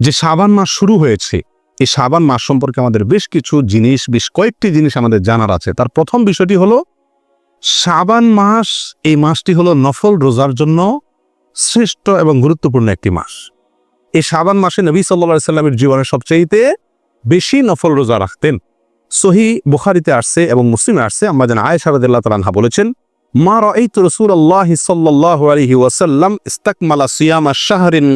যে সাবান মাস শুরু হয়েছে, এই সাবান মাস সম্পর্কে আমাদের বেশ কিছু জিনিস, বেশ কয়েকটি জিনিস আমাদের জানার আছে। তার প্রথম বিষয়টি হলো সাবান মাস, এই মাসটি হলো নফল রোজার জন্য শ্রেষ্ঠ এবং গুরুত্বপূর্ণ একটি মাস। এই সাবান মাসে নবী সাল্লা সাল্লামের জীবনের সবচাইতে বেশি নফল রোজা রাখতেন। সহি বুখারিতে আসছে এবং মুসলিমে আসছে আমরা যেন আয় সারদুল্লাহ তালানহা বলেছেন, মা রাইতু রাসূলুল্লাহ সাল্লাল্লাহু আলাইহি ওয়াসাল্লাম ইস্তাকমালা সিয়ামা শাহরিন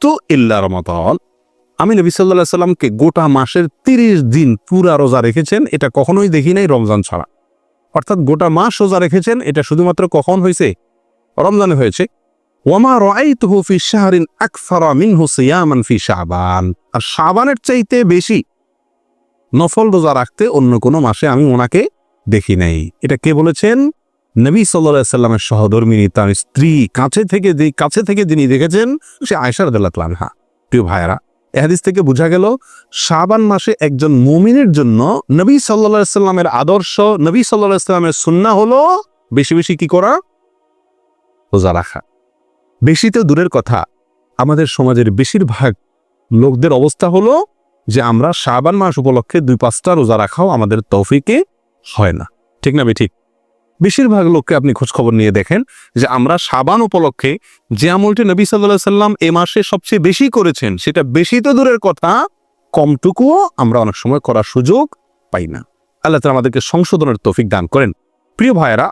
কত্তু ইল্লা রমাদান। আমি নবী আলাইহি সাল্লামকে গোটা মাসের 30 দিন পুরা রোজা রেখেছেন, এটা কখনোই দেখি নাই রমজান ছাড়া। অর্থাৎ গোটা মাস রোজা রেখেছেন, এটা শুধুমাত্র কখন হয়েছে? রমজানে হয়েছে। ওয়ামা রাআইতুহু ফি শাহরিন আকসারা মিনহু সিয়ামান ফি শাবান। আর শাবানের চাইতে বেশি নফল রোজা রাখতে অন্য কোনো মাসে আমি ওনাকে দেখি নাই। এটা কে বলেছেন? নবী সাল্লাহ সাল্লামের সহধর্মিনী তার স্ত্রী কাছে থেকে কাছে থেকে যিনি দেখেছেন, সে আয়সার দেল্লাতলানহা প্রিয় ভাইয়ারা এহাদিস থেকে বোঝা গেল, শাবান মাসে একজন মুমিনের জন্য নবী সাল্লাহ সাল্লামের আদর্শ, নবী সাল্লাহ সাল্লামের সুন্না হলো বেশি বেশি কি করা? রোজা রাখা। বেশি তো দূরের কথা, আমাদের সমাজের বেশিরভাগ লোকদের অবস্থা হলো যে আমরা শাবান মাস উপলক্ষে দুই পাঁচটা রোজা রাখাও আমাদের তৌফিকে হয় না। ঠিক না বে ঠিক? বেশিরভাগ লোককে আপনি খোঁজ খবর নিয়ে দেখেন যে আমরা সাবান উপলক্ষে যে আমলটি নবী সাল্লাহ সাল্লাম এ মাসে সবচেয়ে বেশি করেছেন, সেটা বেশি তো দূরের কথা, কমটুকুও আমরা অনেক সময় করার সুযোগ পাই না। আল্লাহ তালা আমাদেরকে সংশোধনের তৌফিক দান করেন। প্রিয় ভাইয়েরা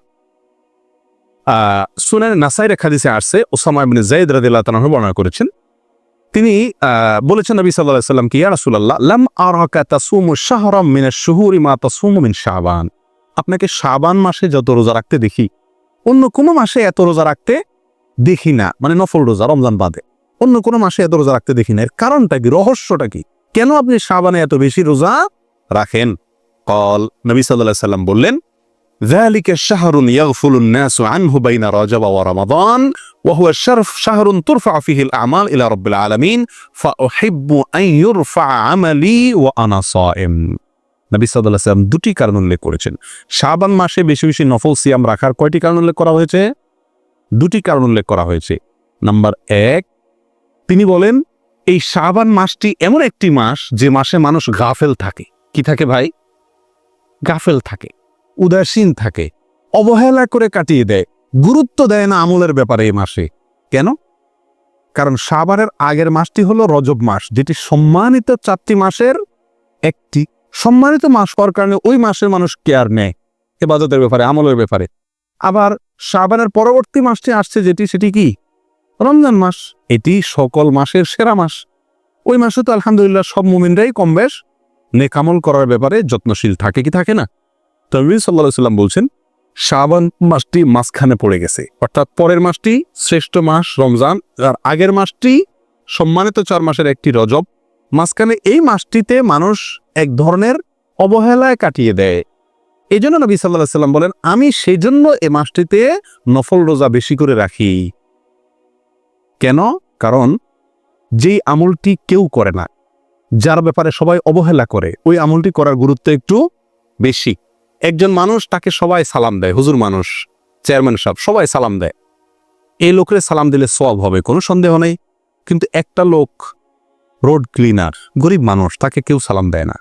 সুনান নাসাই রেখা দিছে আসছে, ওসামা ইবনে জাইদ রাদিয়াল্লাহু তাআলা বর্ণনা করেছেন। তিনি বলেছেন নবী আলাইহি সাল্লাম কি, ইয়া রাসূলুল্লাহ, লাম আরাকা তাসুমু শাহরাম মিনাশ শুহুরি মা মিন শাবান। আপনাকে শাবান মাসে যত রোজা রাখতে দেখি অন্য কোনো মাসে এত রোজা রাখতে দেখি না মানে নফল রোজা রমজান বাদে অন্য কোনো মাসে এত রোজা রাখতে দেখি না এর কারণটা কি রহস্যটা কি কেন আপনি শাবানে এত বেশি রোজা রাখেন কল নবী সাল্লাল্লাহু আলাইহি সাল্লাম বললেন ذلك شهر يغفل الناس عنه بين رجب ورمضان وهو الشرف شهر ترفع فيه الأعمال إلى رب العالمين فأحب أن يرفع عملي وأنا صائم নবী সাল্লাহ সাল্লাম দুটি কারণ উল্লেখ করেছেন। শাবান মাসে বেশি বেশি নফল সিয়াম রাখার কয়টি কারণ উল্লেখ করা হয়েছে? দুটি কারণ উল্লেখ করা হয়েছে। নাম্বার এক, তিনি বলেন, এই শাবান মাসটি এমন একটি মাস যে মাসে মানুষ গাফেল থাকে। কি থাকে ভাই? গাফেল থাকে, উদাসীন থাকে, অবহেলা করে কাটিয়ে দেয়, গুরুত্ব দেয় না আমলের ব্যাপারে এই মাসে। কেন? কারণ সাবারের আগের মাসটি হলো রজব মাস, যেটি সম্মানিত চারটি মাসের একটি সম্মানিত মাস হওয়ার কারণে ওই মাসের মানুষ কেয়ার নেয়, এবাদতের ব্যাপারে, আমলের ব্যাপারে। আবার সাবানের পরবর্তী মাসটি আসছে যেটি, সেটি কি? রমজান মাস। এটি সকল মাসের সেরা মাস। ওই মাসে তো আলহামদুলিল্লাহ সব মুমিনরাই কম বেশ নেকামল করার ব্যাপারে যত্নশীল থাকে কি থাকে না? তবে সাল্লাহ সাল্লাম বলছেন, শাবান মাসটি মাঝখানে পড়ে গেছে। অর্থাৎ পরের মাসটি শ্রেষ্ঠ মাস রমজান, আর আগের মাসটি সম্মানিত চার মাসের একটি রজব। মাঝখানে এই মাসটিতে মানুষ এক ধরনের অবহেলায় কাটিয়ে দেয়। এই জন্য নবী সাল্লাহ সাল্লাম বলেন, আমি সেই জন্য এ মাসটিতে নফল রোজা বেশি করে রাখি। কেন? কারণ যেই আমলটি কেউ করে না, যার ব্যাপারে সবাই অবহেলা করে, ওই আমলটি করার গুরুত্ব একটু বেশি। একজন মানুষ তাকে সবাই সালাম দেয়, হুজুর মানুষ, চেয়ারম্যান সাহেব, সবাই সালাম দেয়। এই লোকের সালাম দিলে সব হবে, কোনো সন্দেহ নেই। কিন্তু একটা লোক, রোড ক্লিনার, গরিব মানুষ, তাকে কেউ সালাম দেয় না।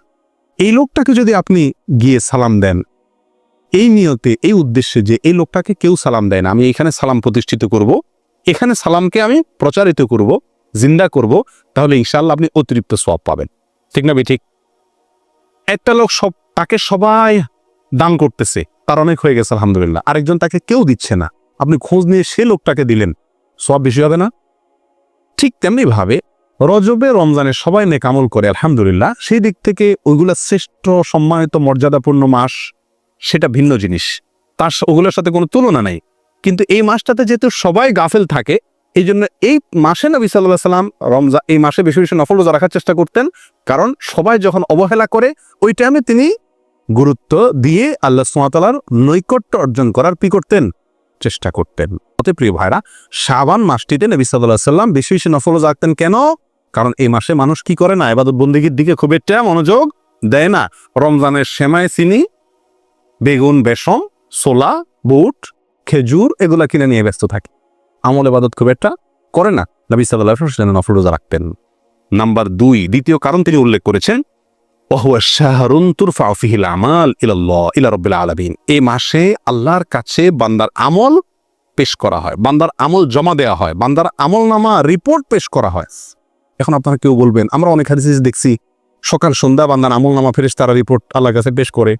এই লোকটাকে যদি আপনি গিয়ে সালাম দেন, এই নিয়তে, এই উদ্দেশ্যে যে এই লোকটাকে কেউ সালাম দেয় না, আমি এখানে সালাম প্রতিষ্ঠিত করব, এখানে সালামকে আমি প্রচারিত করব, জিন্দা করব, তাহলে ইনশাল্লাহ আপনি অতিরিক্ত সব পাবেন। ঠিক না ঠিক। একটা লোক সব, তাকে সবাই দান করতেছে, তার অনেক হয়ে গেছে, আলহামদুলিল্লাহ। আরেকজন তাকে কেউ দিচ্ছে না। আপনি খোঁজ নিয়ে সে লোকটাকে দিলেন সব বেশি হবে না? ঠিক তেমনি ভাবে রজবে রমজানে সবাই নেকামল করে, আলহামদুলিল্লাহ। সেই দিক থেকে ওইগুলা শ্রেষ্ঠ সম্মানিত, মর্যাদাপূর্ণ মাস, সেটা ভিন্ন জিনিস। তার ওগুলোর সাথে কোনো তুলনা নাই। কিন্তু এই মাসটাতে যেহেতু সবাই গাফেল থাকে এই জন্য এই মাসে নবী সাল্লাহ সাল্লাম রমজা এই মাসে বেশি বেশি নফল রোজা রাখার চেষ্টা করতেন। কারণ সবাই যখন অবহেলা করে, ওই টাইমে তিনি গুরুত্ব দিয়ে আল্লাহ সুমাতালার নৈকট্য অর্জন করার কি করতেন? চেষ্টা করতেন। অত প্রিয় ভাইরা, শাবান মাসটিতে নবী সাল্লাহ সাল্লাম বেশি বেশি নফল রাখতেন কেন? কারণ এই মাসে মানুষ কি করে না? এবাদত বন্দিগির দিকে খুব একটা মনোযোগ দেয় না। রমজানের সেমায় চিনি, বেগুন বেসম সোলা বুট, খেজুর এগুলা কিনে নিয়ে ব্যস্ত থাকে। আমল এবাদত খুব একটা করে না। নবী সাল্লাহ নফল রোজা রাখতেন। নাম্বার দুই, দ্বিতীয় কারণ তিনি উল্লেখ করেছেন মাসে আল্লাহর কাছে বান্দার আমল পেশ করা হয়। বান্দার আমল জমা দেওয়া হয়। বান্দার আমল নামা রিপোর্ট পেশ করা হয়। এখন আপনারা কেউ বলবেন, আমরা অনেক হাদিসে দেখছি, সকাল সন্ধ্যা বান্দার আমল নামা ফেরেস তারা রিপোর্ট আল্লাহর কাছে পেশ করে।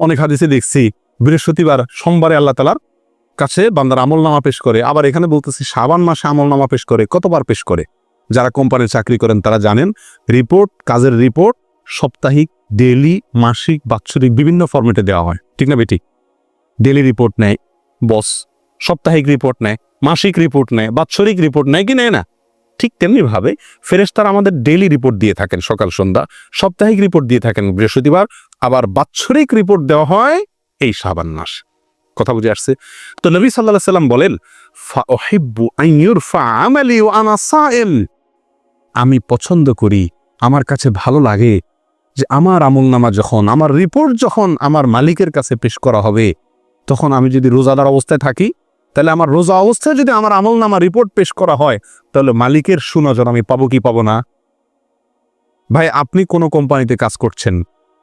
অনেক হাদিসে দেখছি, বৃহস্পতিবার সোমবারে আল্লাহ তালার কাছে বান্দার আমল নামা পেশ করে। আবার এখানে বলতেছি সাবান মাসে আমল নামা পেশ করে, কতবার পেশ করে? যারা কোম্পানির চাকরি করেন তারা জানেন রিপোর্ট কাজের রিপোর্ট সাপ্তাহিক ডেলি মাসিক, বাৎসরিক বিভিন্ন ফরম্যাটে দেওয়া হয়। ঠিক না বেটি? ডেলি রিপোর্ট নেয় বস সাপ্তাহিক রিপোর্ট নেয়, মাসিক রিপোর্ট নেয়, বাৎসরিক রিপোর্ট নেয় কি নেয় না? ঠিক তেমনি ভাবে ফেরেস্তারা আমাদের ডেলি রিপোর্ট দিয়ে থাকেন সকাল, সন্ধ্যা। সাপ্তাহিক রিপোর্ট দিয়ে থাকেন বৃহস্পতিবার। আবার বাৎসরিক রিপোর্ট দেওয়া হয় এই সাবান মাস। কথা বুঝে আসছে? তো নবী সাল্লাহ সাল্লাম বলেন "ফাউহিব্বু আন ইউরফা আমালি ওয়া আনা সাইম।" আমি পছন্দ করি, আমার কাছে ভালো লাগে যে আমার আমলনামা যখন, আমার রিপোর্ট যখন আমার মালিকের কাছে পেশ করা হবে, তখন আমি যদি রোজাদার অবস্থায় থাকি তাহলে আমার রোজা অবস্থায় যদি আমার আমল নামা রিপোর্ট পেশ করা হয়, তাহলে মালিকের সুনজর আমি পাবো কি পাবো না? ভাই, আপনি কোনো কোম্পানিতে কাজ করছেন,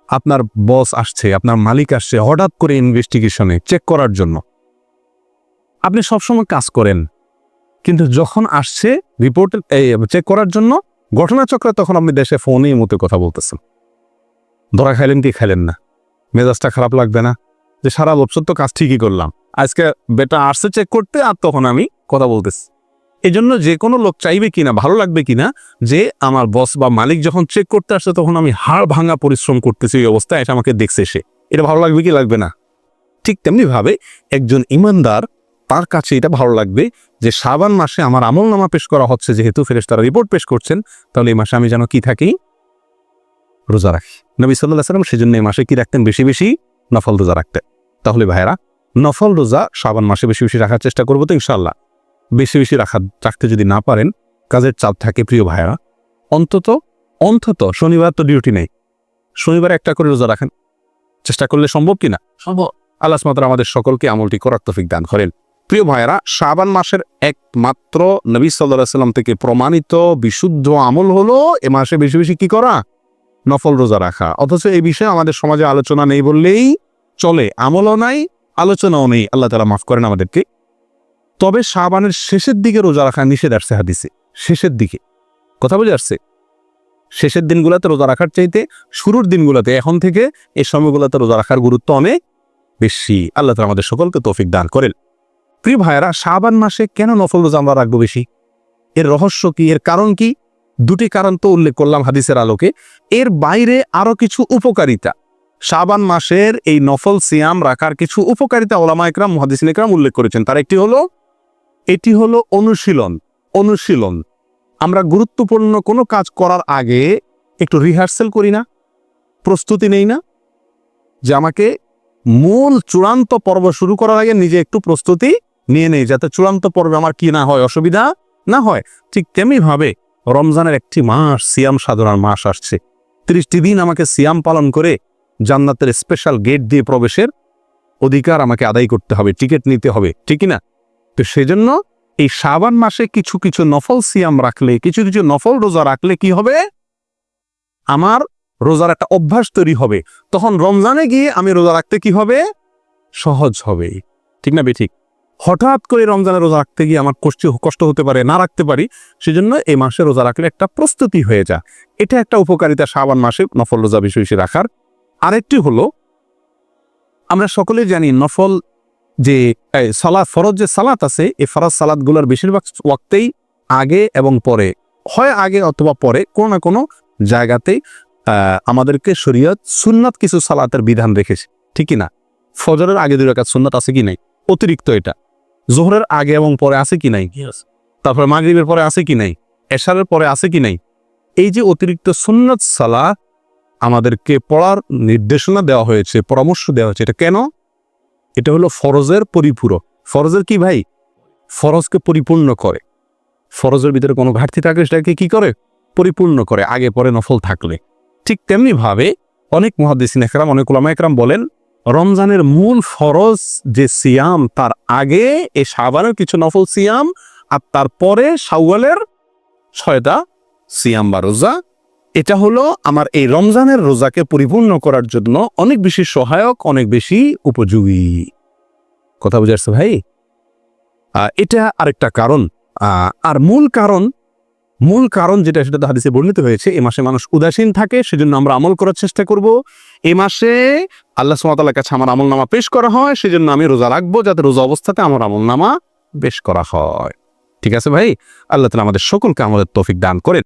আপনার বস আসছে, আপনার মালিক আসছে, হঠাৎ করে ইনভেস্টিগেশনে চেক করার জন্য। আপনি সবসময় কাজ করেন, কিন্তু যখন আসছে রিপোর্ট চেক করার জন্য, ঘটনাচক্রে তখন আপনি দেশে ফোনে মতো কথা বলতেছেন। ধরা খাইলেন কি খাইলেন না? মেজাজটা খারাপ লাগবে না? যে সারা বছর তো কাজ ঠিকই করলাম। আজকে বেটা আসছে চেক করতে আর তখন আমি কথা বলতেছি। এই জন্য যে কোনো লোক চাইবে কিনা, ভালো লাগবে কিনা, যে আমার বস বা মালিক যখন চেক করতে আসছে তখন আমি হাড় ভাঙা পরিশ্রম করতেছি ওই অবস্থায় এটা আমাকে দেখছে সে এটা ভালো লাগবে কি লাগবে না? ঠিক তেমনি ভাবে একজন ইমানদার, তার কাছে এটা ভালো লাগবে যে সাবান মাসে আমার আমল নামা পেশ করা হচ্ছে, যেহেতু ফেরেস তারা রিপোর্ট পেশ করছেন, তাহলে এই মাসে আমি যেন কি থাকি? রোজা রাখি। নবী সাল্লাহ সাল্লাম সেজন্য এই মাসে কি রাখতেন? বেশি বেশি নফল রোজা রাখতেন। তাহলে ভাইয়েরা নফল রোজা সাবান মাসে বেশি বেশি রাখার চেষ্টা করব তো ইনশাল্লাহ বেশি বেশি রাখা রাখতে যদি না পারেন কাজের চাপ থাকে প্রিয় ভাইয়েরা। অন্তত অন্তত শনিবার তো ডিউটি নেই। শনিবার একটা করে রোজা রাখেন। চেষ্টা করলে সম্ভব কিনা? সম্ভব। আল্লাহ মাত্র আমাদের সকলকে আমলটি করার তফিক দান করেন। প্রিয় ভাইয়েরা শাবান মাসের একমাত্র নবী সাল্লাহ সাল্লাম থেকে প্রমাণিত বিশুদ্ধ আমল হলো এ মাসে বেশি বেশি কি করা? নফল রোজা রাখা। অথচ এই বিষয়ে আমাদের সমাজে আলোচনা নেই বললেই চলে আমলও নাই আলোচনাও নেই, আল্লাহ তালা মাফ করেন আমাদেরকে। তবে শাবানের শেষের দিকে রোজা রাখা নিষেধ আসছে হাদিসে। শেষের দিকে। কথা বুঝে আসছে? শেষের দিনগুলোতে রোজা রাখার চাইতে শুরুর দিনগুলোতে, এখন থেকে এই সময়গুলোতে রোজা রাখার গুরুত্ব অনেক বেশি। আল্লাহ তালা আমাদের সকলকে তৌফিক দান করেন। প্রিয় ভাইয়েরা, শাবান মাসে কেন নফল রোজা আমরা রাখব বেশি? এর রহস্য কি? এর কারণ কি? দুটি কারণ তো উল্লেখ করলাম হাদিসের আলোকে। এর বাইরে আরও কিছু উপকারিতা। শাবান মাসের এই নফল সিয়াম রাখার কিছু উপকারিতা ওলামা একরাম মহাদিসিন একরাম উল্লেখ করেছেন। তার একটি হলো, এটি হলো অনুশীলন অনুশীলন। আমরা গুরুত্বপূর্ণ কোনো কাজ করার আগে একটু রিহার্সেল করি না, প্রস্তুতি নেই না, যে আমাকে মূল চূড়ান্ত পর্ব শুরু করার আগে নিজে একটু প্রস্তুতি নিয়ে নেই, যাতে চূড়ান্ত পর্বে আমার কি না হয়, অসুবিধা না হয়। ঠিক তেমনি ভাবে রমজানের একটি মাস, সিয়াম সাধনার মাস আসছে। ত্রিশটি দিন আমাকে সিয়াম পালন করে জান্নাতের স্পেশাল গেট দিয়ে প্রবেশের অধিকার আমাকে আদায় করতে হবে টিকিট নিতে হবে ঠিকই না? তো সেজন্য এই শাবান মাসে কিছু কিছু নফল সিয়াম রাখলে, কিছু কিছু নফল রোজা রাখলে কি হবে? আমার রোজার একটা অভ্যাস তৈরি হবে। তখন রমজানে গিয়ে আমি রোজা রাখতে কি হবে? সহজ হবে। ঠিক না বে ঠিক? হঠাৎ করে রমজানে রোজা রাখতে গিয়ে আমার কষ্ট কষ্ট হতে পারে, না রাখতে পারি, সেজন্য এই মাসে রোজা রাখলে একটা প্রস্তুতি হয়ে যায় এটা একটা উপকারিতা শাবান মাসে নফল রোজা বেশি রাখার আরেকটি হলো আমরা সকলে জানি নফল যে সালাত ফরজ যে সালাত আছে এই ফরজ সালাতগুলোর বেশিরভাগ ওয়াক্তেই আগে এবং পরে হয় আগে অথবা পরে কোনো না কোনো জায়গাতেই আমাদেরকে শরীয়ত সুন্নাত কিছু সালাতের বিধান রেখেছে ঠিকই না ফজরের আগে দুই রাকাত সুন্নাত আছে কি নাই? অতিরিক্ত এটা। জোহরের আগে এবং পরে আছে কি নাই? তারপরে মাগরিবের পরে আছে কি নাই? এশারের পরে আছে কি নাই? এই যে অতিরিক্ত সুন্নাত সালা আমাদেরকে পড়ার নির্দেশনা দেওয়া হয়েছে, পরামর্শ দেওয়া হয়েছে। এটা কেন? এটা হলো ফরজের পরিপূরক। ফরজের কি ভাই? ফরজকে পরিপূর্ণ করে। ফরজের ভিতরে কোনো ঘাটতি থাকলে সেটাকে কি করে? পরিপূর্ণ করে, আগে পরে নফল থাকলে। ঠিক তেমনি ভাবে অনেক মহাদিসিন একরাম, অনেক ওলামা একরাম বলেন, রমজানের মূল ফরজ যে সিয়াম, তার আগে এ সাবানের কিছু নফল সিয়াম আর তারপরে শাওয়ালের ছয়টা সিয়াম বা রোজা এটা হলো আমার এই রমজানের রোজাকে পরিপূর্ণ করার জন্য অনেক বেশি সহায়ক, অনেক বেশি উপযোগী। কথা বুঝে আসছে ভাই? এটা আরেকটা কারণ। আর মূল কারণ মূল কারণ যেটা সেটা তো হাদিসে বর্ণিত হয়েছে, এ মাসে মানুষ উদাসীন থাকে, সেজন্য আমরা আমল করার চেষ্টা করব। এ মাসে আল্লাহ সুমাতালার কাছে আমার আমল নামা পেশ করা হয়, সেজন্য আমি রোজা রাখব যাতে রোজা অবস্থাতে আমার আমল নামা পেশ করা হয়। ঠিক আছে ভাই? আল্লাহ তালা আমাদের সকলকে আমাদের তৌফিক দান করেন।